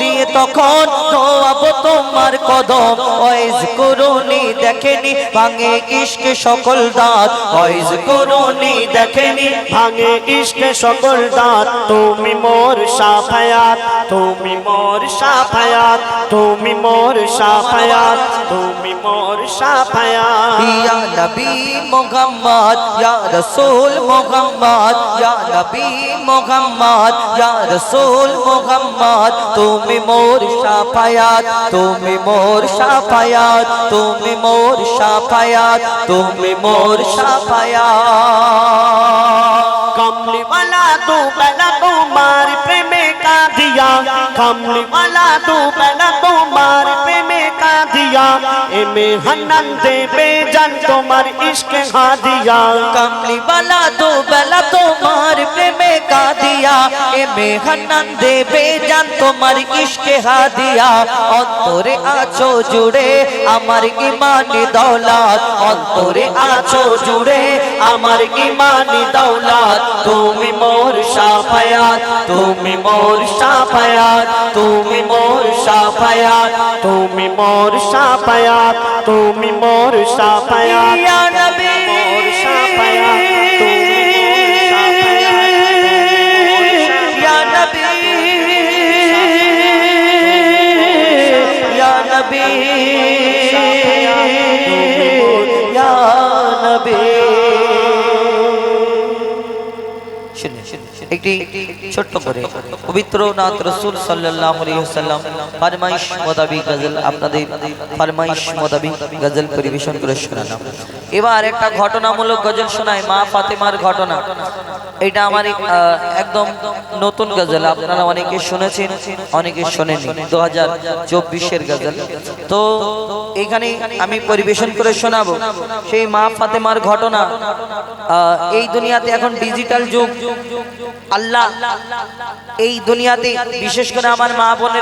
দিয়ে তখন ধোয়াবো তোমার কদম ওয়াইজ করুনি দেখেনি, ভাঙে ইশকে সকল দাঁত। ওয়াইজ করুনি দেখেনি, ভাঙে ইষ্টে সকল দাঁত। তুমি মোর সাফায়াত, তুমি মোর সাফায়াত, তুমি মোর সাফায়াত, তুমি মোর সাফায়াত। ইয়া নবী মোহাম্মদ, ইয়া রাসূল মোহাম্মদ, ইয়া নবী মোহাম্মদ, ইয়া রাসূল মোহাম্মদ তুমি মোর শাফায়াত তুমি মোর শাফায়াত তুমি মোর শাফায়াত তুমি মোর শাফায়াত कमली वाला तू पहला तुम्हारे प्रेमे का दिया कमली वाला तू पहला तुम्हारे प्रेमे का दिया एमे हनन दे बेजान तुम्हार इश्क हा दिया कमली वाला दो बेला তোমার প্রেমে কাঁদিয়া এ মেহান্নান দেবে জান তোমার ইশকে হাদিয়া। অন্তরে আছো জুড়ে আমার ইমানি দৌলত, অন্তরে আছো জুড়ে আমার ইমানি দৌলত। তুমি মোর সাফায়াত, তুমি মোর সাফায়াত, তুমি মোর সাফায়াত, তুমি মোর সাফায়াত, তুমি মোর সাফায়াত। ইয়া একটি ছোট্ট করে পবিত্র নাথ রসুল সাল্লাহ সাল্লাম ফরমাইশ মোতাবিক গজল আপনাদের ফরমাইশ মোতাবিক গজল পরিবেশন করে শোনালাম। এবার একটা ঘটনামূলক গজল শোনায় মা ফাতেমার ঘটনা। এটা আমার একদম নতুন গজল, আপনারা অনেকে শুনেছেন, অনেকে শোনেননি। দু হাজার চব্বিশের গজল। তো এখানে আমি পরিবেশন করে শোনাবো, সেই মা ফাতেমার ঘটনা। এই দুনিয়াতে এখন ডিজিটাল যুগ। আল্লাহ এই দুনিয়াতে বিশেষ করে আমার মা বোনের